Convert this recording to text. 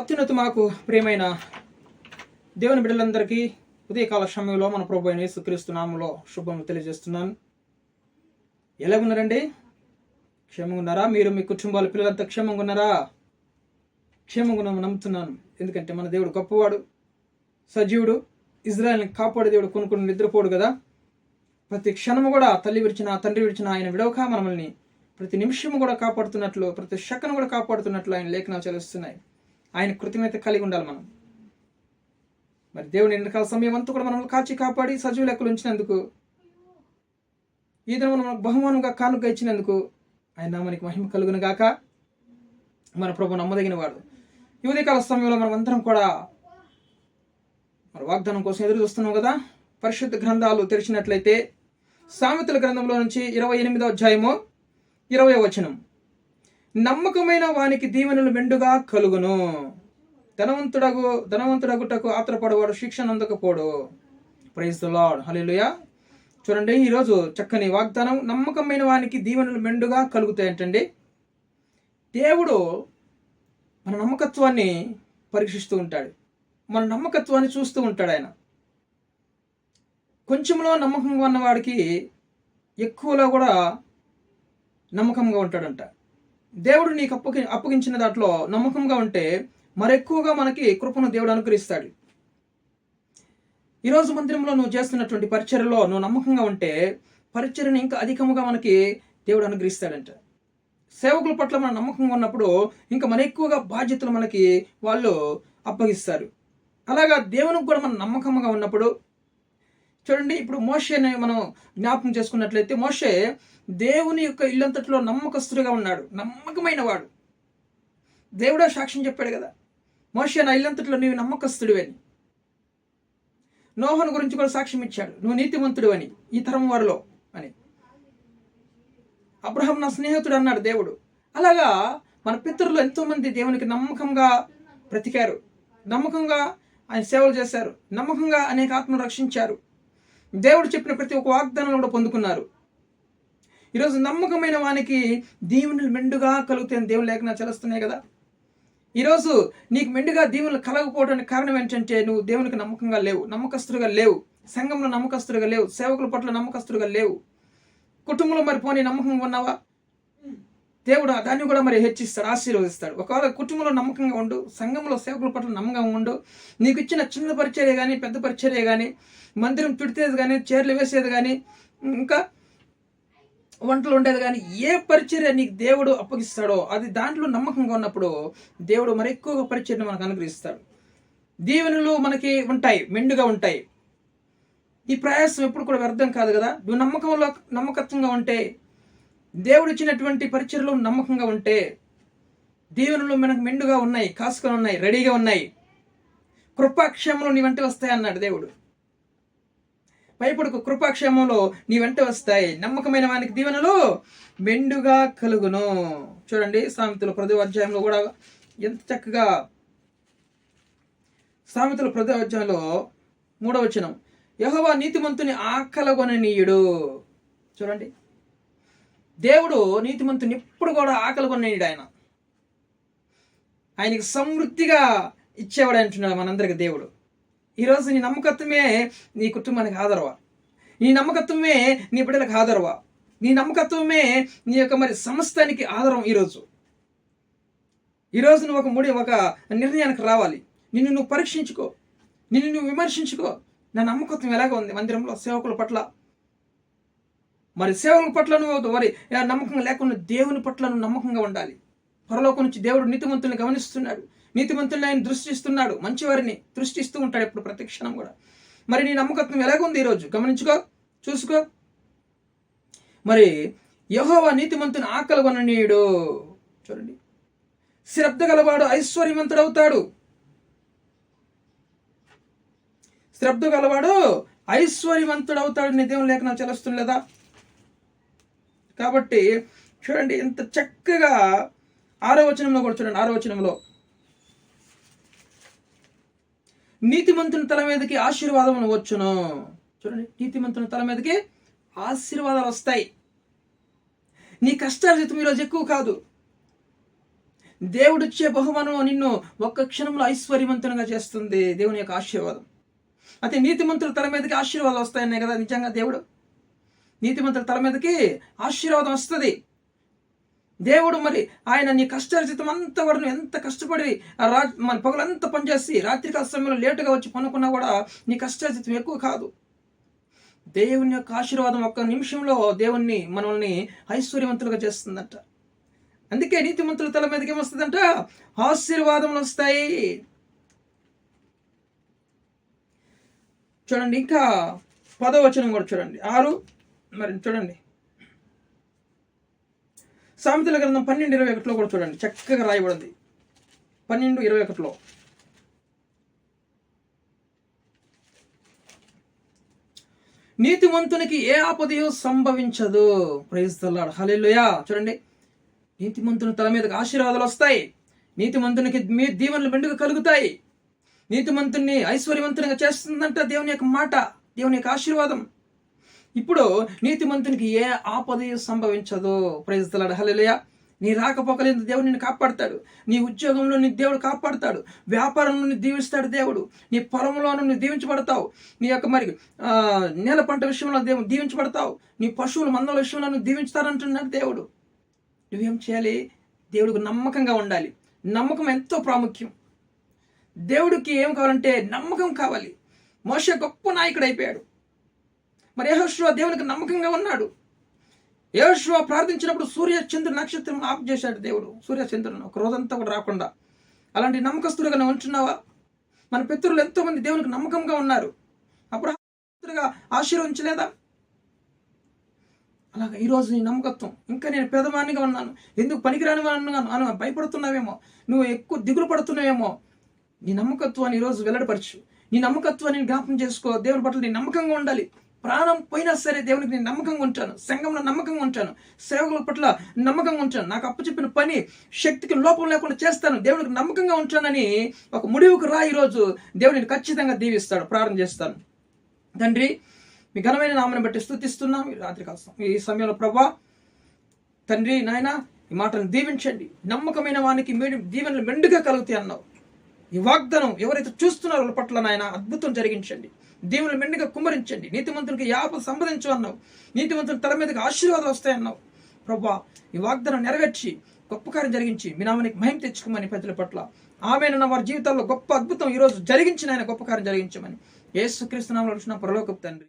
అత్యున్నత మాకు ప్రియమైన దేవుని బిడ్డలందరికీ ఉదయకాల సమయంలో మన ప్రభు అయిన యేసుక్రీస్తునామంలో శుభం తెలియజేస్తున్నాను. తెలియజేస్తున్నాను ఎలాగున్నారండి? క్షేమంగా ఉన్నారా మీరు మీ కుటుంబాల పిల్లలంతా క్షేమంగా ఉన్నారా క్షేమంగా ఉన్నామని నమ్ముతున్నాను. ఎందుకంటే మన దేవుడు గొప్పవాడు సజీవుడు. ఇజ్రాయల్ని కాపాడే దేవుడు కొన్ని కొన్ని నిద్రపోడు కదా. ప్రతి క్షణము కూడా తల్లి విడిచిన తండ్రి విడిచిన ఆయన విడవక మనల్ని ప్రతి నిమిషము కూడా కాపాడుతున్నట్లు ప్రతి శక్కను కూడా కాపాడుతున్నట్లు ఆయన లేఖనాలు చదివిస్తున్నాయి ఆయన కృతజ్ఞత కలిగి ఉండాలి మనం. మరి దేవుని ఎన్నికల సమయం అంతా కూడా మనం కాచి కాపాడి సజీవ లెక్కలు ఉంచినందుకు ఈ దినం మనకు బహుమానంగా కానుక ఇచ్చినందుకు ఆయన నామానికి మహిమ కలుగును గాక మన ప్రభు నమ్మదగిన వాడు. యువదీకాల సమయంలో మనం అందరం కూడా మరి వాగ్దానం కోసం ఎదురు చూస్తున్నాం కదా. పరిశుద్ధ గ్రంథాలు తెరిచినట్లయితే సామెతల గ్రంథంలో నుంచి ఇరవై ఎనిమిదో అధ్యాయము ఇరవై వచనం. నమ్మకమైన వానికి దీవెనలు మెండుగా కలుగును. ధనవంతుడగు ధనవంతుడగుటకు ఆత్రపడవాడు శిక్షణ అందకపోడు ప్రైజ్ ద లాడ్ హల్లెలూయా చూడండి ఈరోజు చక్కని వాగ్దానం నమ్మకమైన వానికి దీవెనలు మెండుగా కలుగుతాయంటండి. దేవుడు మన నమ్మకత్వాన్ని పరీక్షిస్తూ ఉంటాడు. మన నమ్మకత్వాన్ని చూస్తూ ఉంటాడు ఆయన. కొంచెంలో నమ్మకంగా ఉన్నవాడికి ఎక్కువలో కూడా నమ్మకంగా ఉంటాడంట. దేవుడు నీకు అప్పగి అప్పగించిన దాంట్లో నమ్మకంగా ఉంటే మరెక్కువగా మనకి కృపను దేవుడు అనుగ్రహిస్తాడు. ఈరోజు మందిరంలో నువ్వు చేస్తున్నటువంటి పరిచర్లో నువ్వు నమ్మకంగా ఉంటే పరిచర్ని ఇంకా అధికముగా మనకి దేవుడు అనుగ్రహిస్తాడంట. సేవకుల పట్ల మనం నమ్మకంగా ఉన్నప్పుడు ఇంకా మన ఎక్కువగా బాధ్యతలు మనకి వాళ్ళు అప్పగిస్తారు. అలాగా దేవునికి కూడా మనం నమ్మకంగా ఉన్నప్పుడు చూడండి ఇప్పుడు మోషేని మనం జ్ఞాపకం చేసుకున్నట్లయితే మోషే దేవుని యొక్క ఇల్లంతటిలో నమ్మకస్తుడిగా ఉన్నాడు నమ్మకమైన వాడు దేవుడే సాక్ష్యం చెప్పాడు కదా మోషే నా ఇల్లంతటిలో నీవు నమ్మకస్తుడివని. నోహను గురించి కూడా సాక్ష్యం ఇచ్చాడు నువ్వు నీతిమంతుడు అని ఈ తరం వారిలో అని. అబ్రహం నా స్నేహితుడు అన్నాడు దేవుడు. అలాగా మన పితరులు ఎంతోమంది దేవునికి నమ్మకంగా బ్రతికారు నమ్మకంగా ఆయన సేవలు చేశారు నమ్మకంగా అనేక ఆత్మను రక్షించారు. దేవుడు చెప్పిన ప్రతి ఒక్క వాగ్దానం కూడా పొందుకున్నారు. ఈరోజు నమ్మకమైన వానికి దీవెనలు మెండుగా కలుగుతాయని దేవుని లేఖన చలుస్తున్నాయి కదా. ఈరోజు నీకు మెండుగా దీవెనలు కలగకపోవడానికి కారణం ఏంటంటే నువ్వు దేవునికి నమ్మకంగా లేవు నమ్మకస్తుడుగా లేవు సంఘంలో నమ్మకస్తుడుగా లేవు సేవకుల పట్ల నమ్మకస్తుడుగా లేవు. కుటుంబంలో మరి పోనీ నమ్మకంగా ఉన్నావా? దేవుడు దాన్ని కూడా మరి హెచ్చిస్తాడు ఆశీర్వదిస్తాడు. ఒకవేళ కుటుంబంలో నమ్మకంగా ఉండు సంఘంలో సేవకుల పట్ల నమ్మకంగా ఉండు నీకు ఇచ్చిన చిన్న పరిచర్య కానీ పెద్ద పరిచర్య కానీ మందిరం తుడితేది కానీ చీరలు వేసేది కానీ ఇంకా వంటలు ఉండేది కానీ ఏ పరిచర్య నీకు దేవుడు అప్పగిస్తాడో అది దాంట్లో నమ్మకంగా ఉన్నప్పుడు దేవుడు మరి ఎక్కువగా పరిచర్ని మనకు అనుగ్రహిస్తాడు. దీవెనలు మనకి ఉంటాయి మెండుగా ఉంటాయి. ఈ ప్రయాసం ఎప్పుడు కూడా వ్యర్థం కాదు కదా? నువ్వు నమ్మకంలో నమ్మకత్వంగా ఉంటే దేవుడు ఇచ్చినటువంటి పరిచయలు నమ్మకంగా ఉంటే దీవెనలు మనకు మెండుగా ఉన్నాయి కాసుకొని ఉన్నాయి రెడీగా ఉన్నాయి. కృపాక్షేమంలో నీ వెంట వస్తాయి అన్నాడు దేవుడు. భయపడుకు కృపాక్షేమంలో నీ వెంట వస్తాయి. నమ్మకమైన వానికి దీవెనలు మెండుగా కలుగును. చూడండి సామెతలు ప్రతి అధ్యాయంలో కూడా ఎంత చక్కగా సామెతల ప్రతి అధ్యాయంలో మూడవచనం యహోవా నీతిమంతుని ఆకలగొననీయుడు. చూడండి. దేవుడు నీతిమంతుని ఎప్పుడు కూడా ఆకలి కొనేయుడు ఆయన. ఆయనకి సమృద్ధిగా ఇచ్చేవాడు అంటున్నాడు మనందరికి దేవుడు. ఈరోజు నీ నమ్మకత్వమే నీ కుటుంబానికి ఆదరవా నీ నమ్మకత్వమే నీ బిడ్డలకు ఆదరవా నీ నమ్మకత్వమే నీ యొక్క మరి సమస్తానికి ఆధారం ఈరోజు ఈరోజు నువ్వు ఒక ముడి ఒక నిర్ణయానికి రావాలి. నిన్ను నువ్వు పరీక్షించుకో. నిన్ను నువ్వు విమర్శించుకో. నా నమ్మకత్వం ఎలాగ ఉంది? మందిరంలో సేవకుల పట్ల మరి సేవల పట్ల నువ్వు మరి నమ్మకం లేకుండా దేవుని పట్ల నువ్వు నమ్మకంగా ఉండాలి. పరలోకం నుంచి దేవుడు నీతిమంతుల్ని గమనిస్తున్నాడు. నీతిమంతుల్ని ఆయన దృష్టిస్తున్నాడు. మంచివారిని దృష్టిస్తూ ఉంటాడు ఇప్పుడు ప్రతి క్షణం కూడా. మరి నీ నమ్మకత్వం ఎలాగుంది ఈరోజు? గమనించుకో చూసుకో. మరి యహోవా నీతిమంతుని ఆకలి కొననీయుడు. చూడండి. శ్రద్ధ గలవాడు ఐశ్వర్యవంతుడవుతాడు. శ్రద్ధ గలవాడు ఐశ్వర్యవంతుడవుతాడు. నీ దేవుని లేఖనం చెలుస్తుండలేదా కాబట్టి చూడండి ఎంత చక్కగా ఆరో వచనంలో కూడా చూడండి ఆరో వచనంలో. నీతిమంతుని తల మీదకి ఆశీర్వాదం వచ్చును. చూడండి నీతిమంతుని తల మీదకి ఆశీర్వాదాలు వస్తాయి. నీ కష్టాల జీతం ఈరోజు ఎక్కువ కాదు. దేవుడిచ్చే బహుమానం నిన్ను ఒక్క క్షణంలో ఐశ్వర్యవంతునిగా చేస్తుంది. దేవుని యొక్క ఆశీర్వాదం. అయితే నీతిమంతుల తల మీదకి ఆశీర్వాదం వస్తాయన్నాయి కదా నిజంగా దేవుడు? నీతిమంతుల తల మీదకి ఆశీర్వాదం వస్తుంది. దేవుడు మరి ఆయన నీ కష్టార్జితం అంతా కూడా నువ్వు ఎంత కష్టపడి రా మన పగలంతా పనిచేసి రాత్రికాల సమయంలో లేటుగా వచ్చి పనుకున్నా కూడా నీ కష్టార్జితం ఎక్కువ కాదు. దేవుని యొక్క ఆశీర్వాదం ఒక్క నిమిషంలో దేవుణ్ణి మనల్ని ఐశ్వర్యవంతులుగా చేస్తుందంట. అందుకే నీతిమంతుల తల మీదకి ఏమొస్తుందంట? ఆశీర్వాదములు వస్తాయి. చూడండి ఇంకా పదవచనం కూడా చూడండి. ఆరు మరి చూడండి. సామెతల గ్రంథం పన్నెండు ఇరవై ఒకటిలో కూడా చూడండి. చక్కగా రాయబడింది. పన్నెండు ఇరవై ఒకటిలో. నీతిమంతునికి ఏ ఆపదయో సంభవించదు. ప్రయత్నాడు హలెలుయా చూడండి. నీతిమంతుని తల మీదకి ఆశీర్వాదాలు వస్తాయి. నీతిమంతునికి మీ దీవెనలు మెండుగా కలుగుతాయి. నీతిమంతుని ఐశ్వర్యవంతునిగా చేస్తుందంట దేవుని యొక్క మాట దేవుని యొక్క ఆశీర్వాదం. ఇప్పుడు నీతిమంతునికి ఏ ఆపద సంభవించదు ప్రజలాడు హలెలుయా నీ రాకపోకలేదు దేవుడు నిన్ను కాపాడతాడు. నీ ఉద్యోగంలో నీ దేవుడు కాపాడతాడు. వ్యాపారంలో నిన్ను దీవిస్తాడు దేవుడు. నీ పొలంలో నువ్వు దీవించబడతావు. నీ యొక్క మరి నేల పంట విషయంలో దేవుడు దీవించబడతావు. నీ పశువుల మందల విషయంలో నువ్వు దీవించుతారంటున్నాడు దేవుడు. నువ్వేం చేయాలి? దేవుడికి నమ్మకంగా ఉండాలి. నమ్మకం ఎంతో ప్రాముఖ్యం. దేవుడికి ఏం కావాలంటే నమ్మకం కావాలి. మోస గొప్ప నాయకుడు అయిపోయాడు. మరి యహోశ్వ దేవునికి నమ్మకంగా ఉన్నాడు. యహోశ్వ ప్రార్థించినప్పుడు సూర్య చంద్ర నక్షత్రం ఆఫ్ చేశాడు దేవుడు. సూర్య చంద్రుడు ఒక రోజంతా కూడా రాకుండా. అలాంటి నమ్మకస్తులుగా ఉంటున్నావా? మన పితృలు ఎంతో మంది దేవునికి నమ్మకంగా ఉన్నారు. అప్పుడు ఆశీర్వించలేదా అలాగా ఈరోజు నీ నమ్మకత్వం. ఇంకా నేను పెదవానిగా ఉన్నాను. ఎందుకు పనికిరాని అన్నాను అని భయపడుతున్నావేమో? నువ్వు ఎక్కువ దిగులు పడుతున్నావేమో? నీ నమ్మకత్వాన్ని ఈరోజు వెల్లడపరచు. నీ నమ్మకత్వాన్ని జ్ఞాపకం చేసుకో. దేవుని పట్ల నీ నమ్మకంగా ఉండాలి. ప్రాణం పోయినా సరే దేవునికి నేను నమ్మకంగా ఉంటాను సంఘంలో నమ్మకంగా ఉంటాను సేవకుల పట్ల నమ్మకంగా ఉంటాను. నాకు అప్పచెప్పిన పని శక్తికి లోపం లేకుండా చేస్తాను. దేవునికి నమ్మకంగా ఉంటానని ఒక ముడివుకు రా ఈరోజు దేవుడిని ఖచ్చితంగా దీవిస్తాడు ప్రార్థన చేస్తాను. తండ్రి మీ ఘనమైన నామని బట్టి స్థుతిస్తున్నాం. రాత్రి కాస్తం ఈ సమయంలో ప్రభా తండ్రి నాయన ఈ మాటను దీవించండి. నమ్మకమైన వానికి మీరు దీవెనలు మెండుగా కలుగుతాయి అన్నావు. ఈ వాగ్దానం ఎవరైతే చూస్తున్నారో వాళ్ళ పట్ల నాయన అద్భుతం జరిగించండి. దేవుని మెండుగా కుమరించండి నీతిమంతులకి యాప సంబంధించు అన్నావు. నీతిమంతుల తల మీదకి ఆశీర్వాదాలు వస్తాయన్నావు ప్రభా ఈ వాగ్దానం నెరవేర్చి గొప్ప కార్యం జరిగించి మీ నామానికి మహిమ తెచ్చుకోమని ప్రజల పట్ల. ఆమెనున్న వారి జీవితాల్లో గొప్ప అద్భుతం ఈరోజు జరిగించిన ఆయన గొప్ప కార్యం జరిగించమని. ఏసుక్రీస్తు నామంలో పరలోకపు తండ్రి.